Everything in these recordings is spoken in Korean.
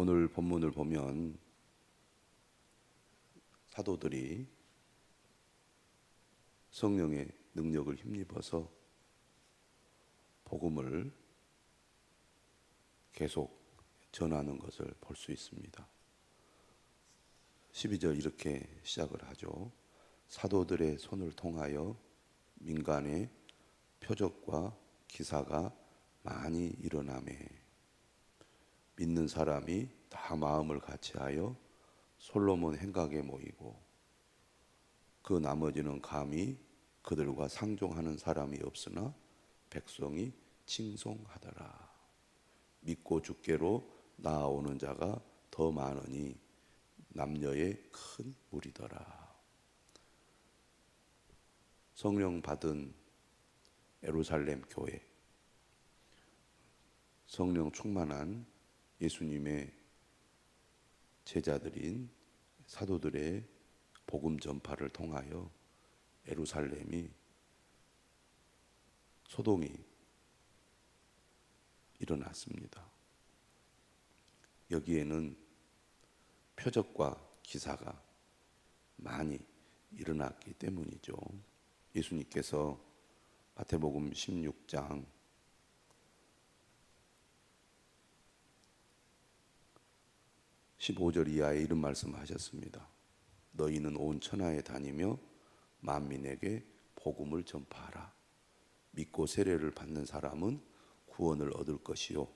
오늘 본문을 보면 사도들이 성령의 능력을 힘입어서 복음을 계속 전하는 것을 볼 수 있습니다. 12절 이렇게 시작을 하죠. 사도들의 손을 통하여 민간의 표적과 기사가 많이 일어나매 믿는 사람이 다 마음을 같이하여 솔로몬 행각에 모이고 그 나머지는 감히 그들과 상종하는 사람이 없으나 백성이 칭송하더라. 믿고 주께로 나아오는 자가 더 많으니 남녀의 큰 무리더라. 성령 받은 에루살렘 교회 성령 충만한 예수님의 제자들인 사도들의 복음 전파를 통하여 에루살렘이 소동이 일어났습니다. 여기에는 표적과 기사가 많이 일어났기 때문이죠. 예수님께서 마태복음 16장 15절 이하에 이런 말씀하셨습니다. 너희는 온 천하에 다니며 만민에게 복음을 전파하라. 믿고 세례를 받는 사람은 구원을 얻을 것이요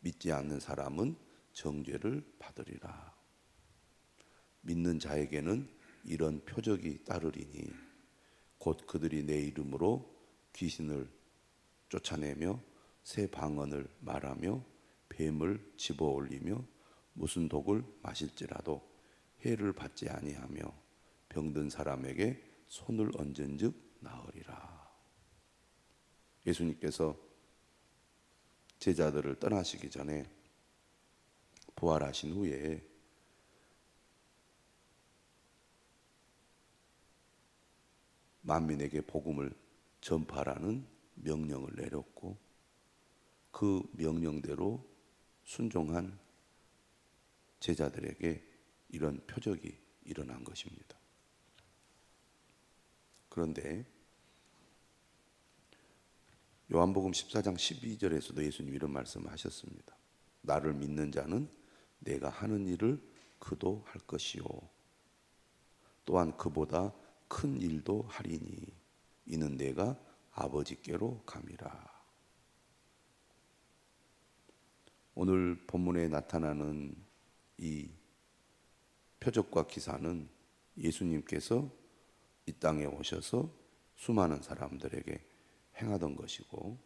믿지 않는 사람은 정죄를 받으리라. 믿는 자에게는 이런 표적이 따르리니 곧 그들이 내 이름으로 귀신을 쫓아내며 새 방언을 말하며 뱀을 집어 올리며 무슨 독을 마실지라도 해를 받지 아니하며 병든 사람에게 손을 얹은즉 나으리라. 예수님께서 제자들을 떠나시기 전에 부활하신 후에 만민에게 복음을 전파라는 명령을 내렸고 그 명령대로 순종한 제자들에게 이런 표적이 일어난 것입니다. 그런데 요한복음 14장 12절에서도 예수님 이런 말씀을 하셨습니다. 나를 믿는 자는 내가 하는 일을 그도 할 것이요. 또한 그보다 큰 일도 하리니 이는 내가 아버지께로 감이라. 오늘 본문에 나타나는 이 표적과 기사는 예수님께서 이 땅에 오셔서 수많은 사람들에게 행하던 것이고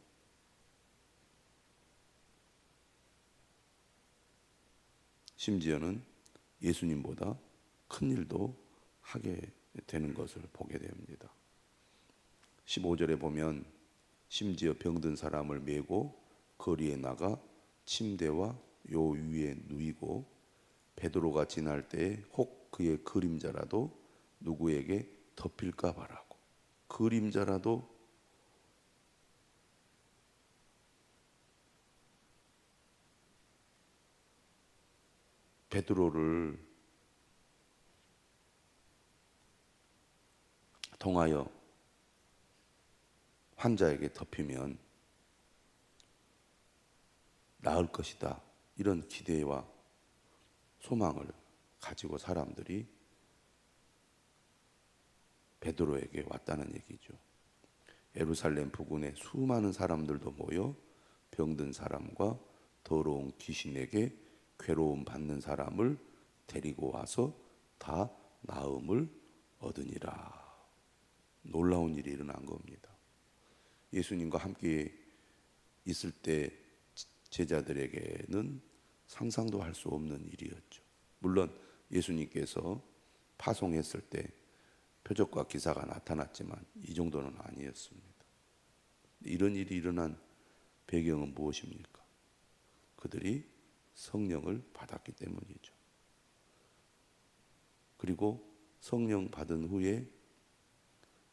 심지어는 예수님보다 큰 일도 하게 되는 것을 보게 됩니다. 15절에 보면 심지어 병든 사람을 메고 거리에 나가 침대와 요 위에 누이고 베드로가 지날 때에 혹 그의 그림자라도 누구에게 덮일까 바라고 그림자라도 베드로를 통하여 환자에게 덮이면 나을 것이다. 이런 기대와 소망을 가지고 사람들이 베드로에게 왔다는 얘기죠. 예루살렘 부근에 수많은 사람들도 모여 병든 사람과 더러운 귀신에게 괴로움 받는 사람을 데리고 와서 다 나음을 얻으니라. 놀라운 일이 일어난 겁니다. 예수님과 함께 있을 때 제자들에게는 상상도 할 수 없는 일이었죠. 물론 예수님께서 파송했을 때 표적과 기사가 나타났지만 이 정도는 아니었습니다. 이런 일이 일어난 배경은 무엇입니까? 그들이 성령을 받았기 때문이죠. 그리고 성령 받은 후에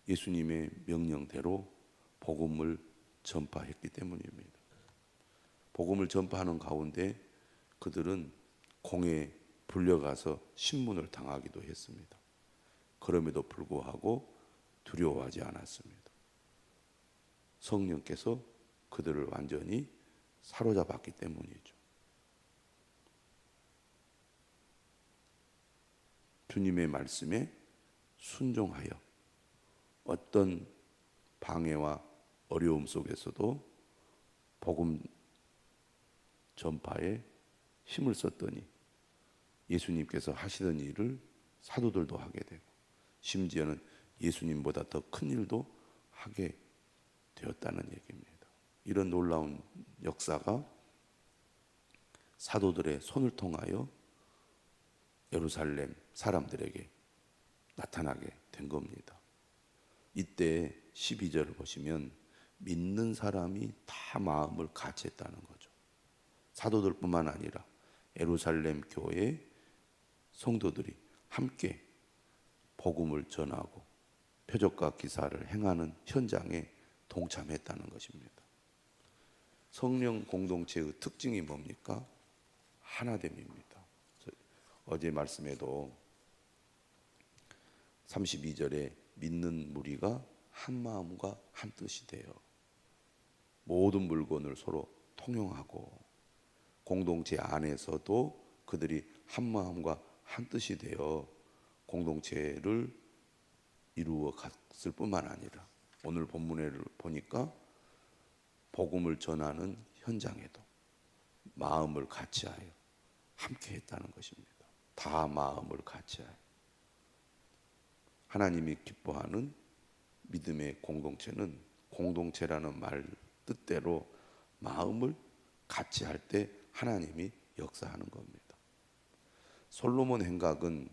예수님의 명령대로 복음을 전파했기 때문입니다. 복음을 전파하는 가운데 그들은 공에 불려가서 신문을 당하기도 했습니다. 그럼에도 불구하고 두려워하지 않았습니다. 성령께서 그들을 완전히 사로잡았기 때문이죠. 주님의 말씀에 순종하여 어떤 방해와 어려움 속에서도 복음 전파에 힘을 썼더니 예수님께서 하시던 일을 사도들도 하게 되고 심지어는 예수님보다 더 큰 일도 하게 되었다는 얘기입니다. 이런 놀라운 역사가 사도들의 손을 통하여 예루살렘 사람들에게 나타나게 된 겁니다. 이때 12절을 보시면 믿는 사람이 다 마음을 같이 했다는 거죠. 사도들뿐만 아니라 예루살렘 교회 성도들이 함께 복음을 전하고 표적과 기사를 행하는 현장에 동참했다는 것입니다. 성령 공동체의 특징이 뭡니까? 하나됨입니다. 어제 말씀에도 32절에 믿는 무리가 한 마음과 한 뜻이 되어 모든 물건을 서로 통용하고 공동체 안에서도 그들이 한 마음과 한 뜻이 되어 공동체를 이루어 갔을 뿐만 아니라 오늘 본문을 보니까 복음을 전하는 현장에도 마음을 같이하여 함께 했다는 것입니다. 다 마음을 같이하여 하나님이 기뻐하는 믿음의 공동체는 공동체라는 말 뜻대로 마음을 같이 할 때 하나님이 역사하는 겁니다. 솔로몬 행각은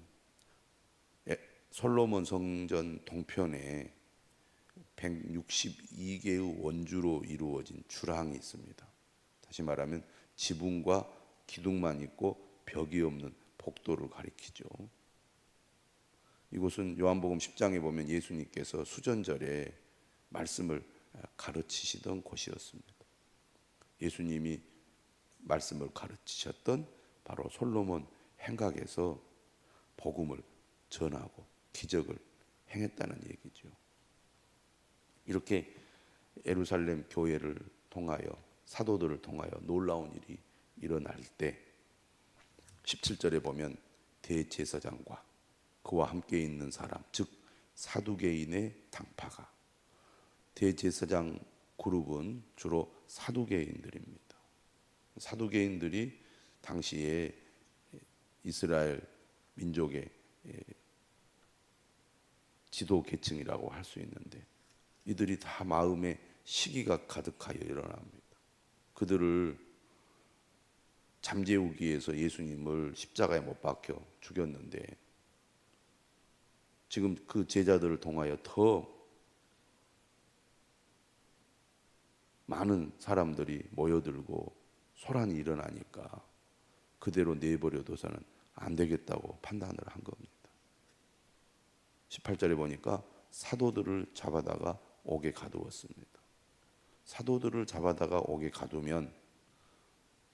솔로몬 성전 동편에 162개의 원주로 이루어진 주랑이 있습니다. 다시 말하면 지붕과 기둥만 있고 벽이 없는 복도를 가리키죠. 이곳은 요한복음 10장에 보면 예수님께서 수전절에 말씀을 가르치시던 곳이었습니다. 예수님이 말씀을 가르치셨던 바로 솔로몬 행각에서 복음을 전하고 기적을 행했다는 얘기죠. 이렇게 예루살렘 교회를 통하여 사도들을 통하여 놀라운 일이 일어날 때 17절에 보면 대제사장과 그와 함께 있는 사람 즉 사두개인의 당파가 대제사장 그룹은 주로 사두개인들입니다. 사두개인들이 당시에 이스라엘 민족의 지도 계층이라고 할 수 있는데 이들이 다 마음에 시기가 가득하여 일어납니다. 그들을 잠재우기 위해서 예수님을 십자가에 못 박혀 죽였는데 지금 그 제자들을 통하여 더 많은 사람들이 모여들고 소란이 일어나니까 그대로 내버려둬서는 안 되겠다고 판단을 한 겁니다. 18절에 보니까 사도들을 잡아다가 옥에 가두었습니다. 사도들을 잡아다가 옥에 가두면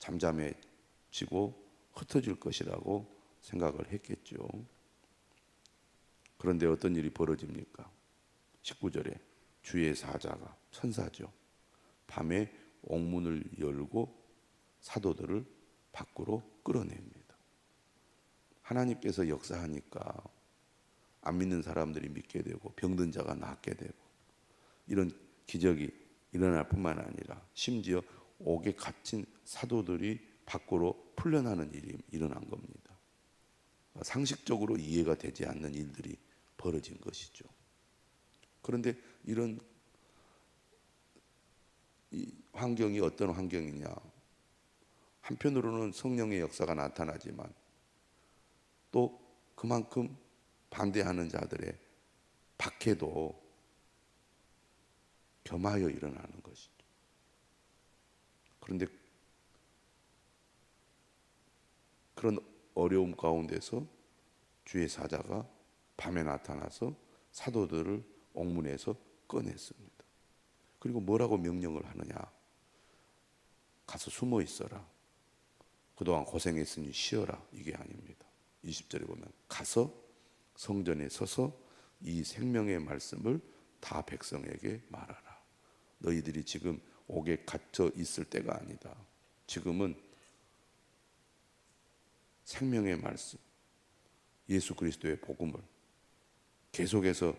잠잠해지고 흩어질 것이라고 생각을 했겠죠. 그런데 어떤 일이 벌어집니까? 19절에 주의 사자가 천사죠. 밤에 옥문을 열고 사도들을 밖으로 끌어냅니다. 하나님께서 역사하니까 안 믿는 사람들이 믿게 되고 병든 자가 낫게 되고 이런 기적이 일어날 뿐만 아니라 심지어 옥에 갇힌 사도들이 밖으로 풀려나는 일이 일어난 겁니다. 상식적으로 이해가 되지 않는 일들이 벌어진 것이죠. 그런데 이런 이 환경이 어떤 환경이냐? 한편으로는 성령의 역사가 나타나지만 또 그만큼 반대하는 자들의 박해도 겸하여 일어나는 것이죠. 그런데 그런 어려움 가운데서 주의 사자가 밤에 나타나서 사도들을 옥문에서 꺼냈습니다. 그리고 뭐라고 명령을 하느냐? 가서 숨어 있어라. 그동안 고생했으니 쉬어라 이게 아닙니다. 20절에 보면 가서 성전에 서서 이 생명의 말씀을 다 백성에게 말하라. 너희들이 지금 옥에 갇혀 있을 때가 아니다. 지금은 생명의 말씀, 예수 그리스도의 복음을 계속해서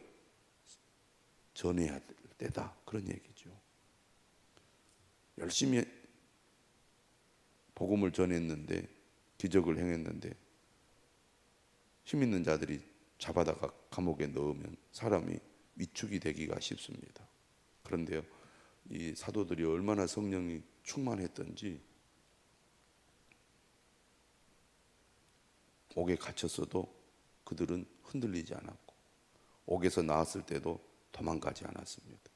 전해야 될 때다. 그런 얘기죠. 열심히 복음을 전했는데 기적을 행했는데 힘 있는 자들이 잡아다가 감옥에 넣으면 사람이 위축이 되기가 쉽습니다. 그런데요, 이 사도들이 얼마나 성령이 충만했던지 옥에 갇혔어도 그들은 흔들리지 않았고 옥에서 나왔을 때도 도망가지 않았습니다.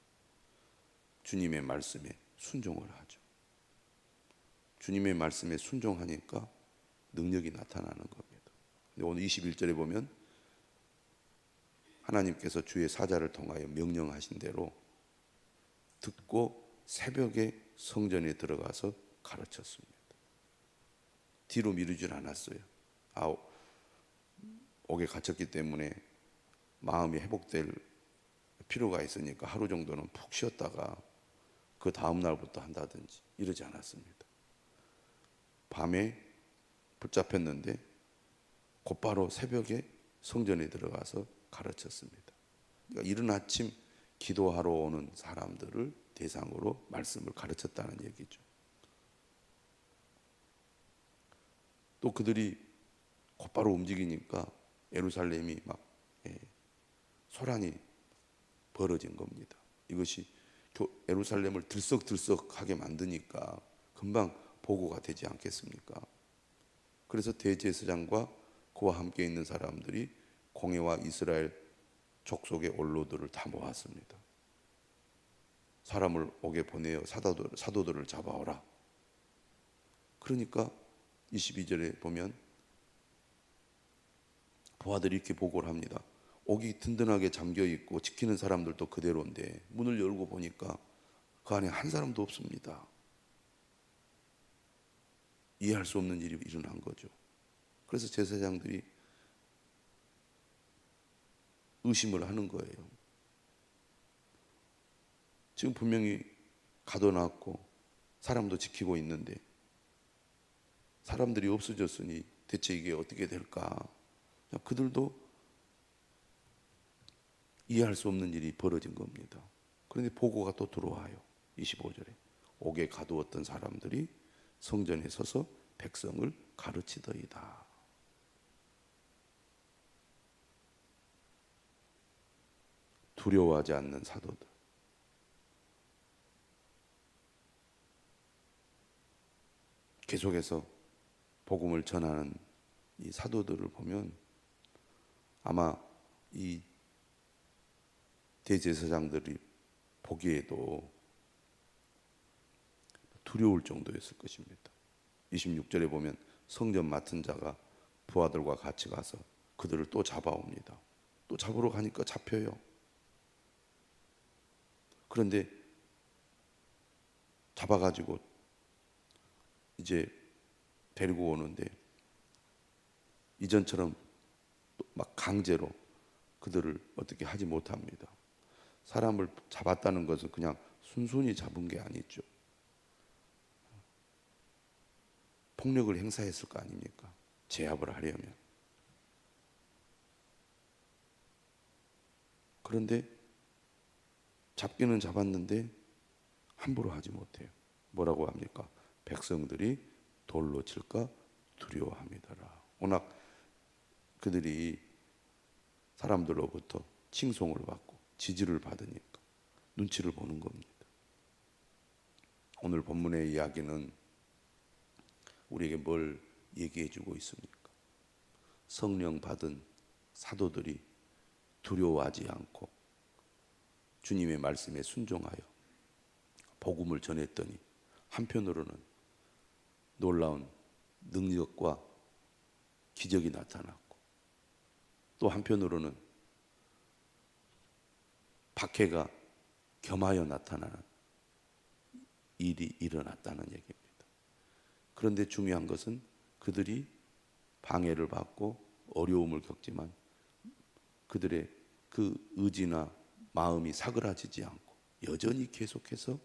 주님의 말씀에 순종을 하죠. 주님의 말씀에 순종하니까 능력이 나타나는 겁니다. 근데 오늘 21절에 보면 하나님께서 주의 사자를 통하여 명령하신 대로 듣고 새벽에 성전에 들어가서 가르쳤습니다. 뒤로 미루질 않았어요. 아, 옥에 갇혔기 때문에 마음이 회복될 필요가 있으니까 하루 정도는 푹 쉬었다가 그 다음 날부터 한다든지 이러지 않았습니다. 밤에 붙잡혔는데 곧바로 새벽에 성전에 들어가서 가르쳤습니다. 그러니까 이른 아침 기도하러 오는 사람들을 대상으로 말씀을 가르쳤다는 얘기죠. 또 그들이 곧바로 움직이니까 예루살렘이 막 예, 소란이 벌어진 겁니다. 이것이 예루살렘을 들썩들썩하게 만드니까 금방 보고가 되지 않겠습니까? 그래서 대제사장과 그와 함께 있는 사람들이 공회와 이스라엘 족속의 원로들을 다 모았습니다. 사람을 옥에 보내어 사도들, 사도들을 잡아오라. 그러니까 22절에 보면 부하들이 이렇게 보고를 합니다. 옥이 든든하게 잠겨 있고 지키는 사람들도 그대로인데 문을 열고 보니까 그 안에 한 사람도 없습니다. 이해할 수 없는 일이 일어난 거죠. 그래서 제사장들이 의심을 하는 거예요. 지금 분명히 가둬놨고 사람도 지키고 있는데 사람들이 없어졌으니 대체 이게 어떻게 될까? 그들도 이해할 수 없는 일이 벌어진 겁니다. 그런데 보고가 또 들어와요. 25절에 옥에 가두었던 사람들이 성전에 서서 백성을 가르치더이다. 두려워하지 않는 사도들. 계속해서 복음을 전하는 이 사도들을 보면 아마 이 대제사장들이 보기에도 두려울 정도였을 것입니다. 26절에 보면 성전 맡은 자가 부하들과 같이 가서 그들을 또 잡아옵니다. 또 잡으러 가니까 잡혀요. 그런데 잡아가지고 이제 데리고 오는데 이전처럼 막 강제로 그들을 어떻게 하지 못합니다. 사람을 잡았다는 것은 그냥 순순히 잡은 게 아니죠. 폭력을 행사했을 거 아닙니까? 제압을 하려면. 그런데 잡기는 잡았는데 함부로 하지 못해요. 뭐라고 합니까? 백성들이 돌로 칠까 두려워합니다라. 워낙 그들이 사람들로부터 칭송을 받고 지지를 받으니까 눈치를 보는 겁니다. 오늘 본문의 이야기는 우리에게 뭘 얘기해 주고 있습니까? 성령 받은 사도들이 두려워하지 않고 주님의 말씀에 순종하여 복음을 전했더니 한편으로는 놀라운 능력과 기적이 나타났고 또 한편으로는 박해가 겸하여 나타나는 일이 일어났다는 얘기입니다. 그런데 중요한 것은 그들이 방해를 받고 어려움을 겪지만 그들의 그 의지나 마음이 사그라지지 않고 여전히 계속해서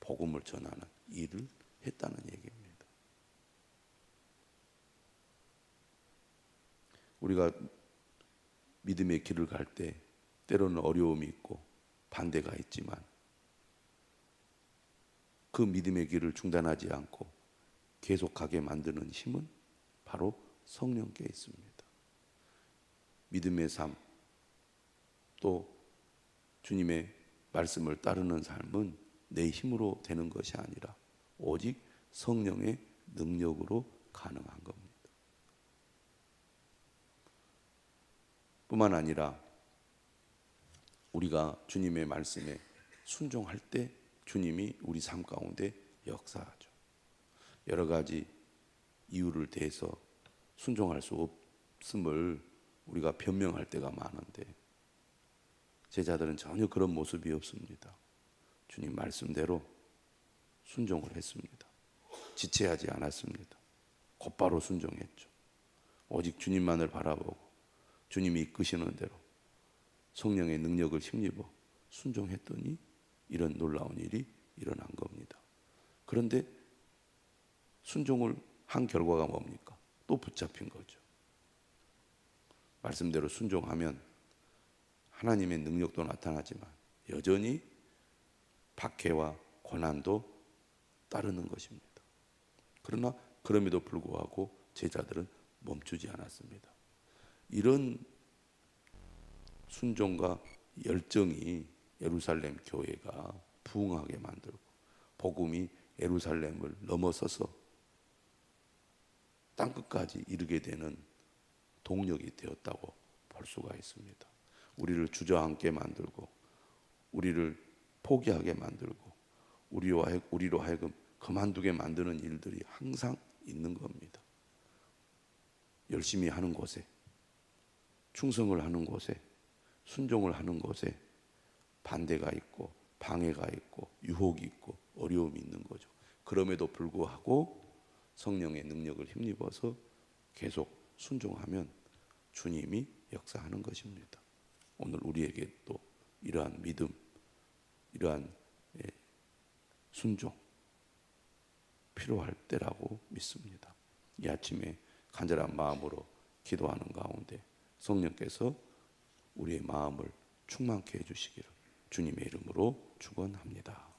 복음을 전하는 일을 했다는 얘기입니다. 우리가 믿음의 길을 갈 때 때로는 어려움이 있고 반대가 있지만 그 믿음의 길을 중단하지 않고 계속하게 만드는 힘은 바로 성령께 있습니다. 믿음의 삶, 또 주님의 말씀을 따르는 삶은 내 힘으로 되는 것이 아니라 오직 성령의 능력으로 가능한 겁니다. 뿐만 아니라 우리가 주님의 말씀에 순종할 때 주님이 우리 삶 가운데 역사하죠. 여러 가지 이유를 대해서 순종할 수 없음을 우리가 변명할 때가 많은데 제자들은 전혀 그런 모습이 없습니다. 주님 말씀대로 순종을 했습니다. 지체하지 않았습니다. 곧바로 순종했죠. 오직 주님만을 바라보고 주님이 이끄시는 대로 성령의 능력을 힘입어 순종했더니 이런 놀라운 일이 일어난 겁니다. 그런데 순종을 한 결과가 뭡니까? 또 붙잡힌 거죠. 말씀대로 순종하면 하나님의 능력도 나타나지만 여전히 박해와 고난도 따르는 것입니다. 그러나 그럼에도 불구하고 제자들은 멈추지 않았습니다. 이런 순종과 열정이 예루살렘 교회가 부흥하게 만들고 복음이 예루살렘을 넘어서서 땅 끝까지 이르게 되는 동력이 되었다고 볼 수가 있습니다. 우리를 주저앉게 만들고 우리를 포기하게 만들고 우리와 하- 우리로 하여금 그만두게 만드는 일들이 항상 있는 겁니다. 열심히 하는 곳에 충성을 하는 곳에 순종을 하는 곳에 반대가 있고 방해가 있고 유혹이 있고 어려움이 있는 거죠. 그럼에도 불구하고 성령의 능력을 힘입어서 계속 순종하면 주님이 역사하는 것입니다. 오늘 우리에게 또 이러한 믿음, 이러한 예, 순종 필요할 때라고 믿습니다. 이 아침에 간절한 마음으로 기도하는 가운데 성령께서 우리의 마음을 충만케 해주시기를 주님의 이름으로 축원합니다.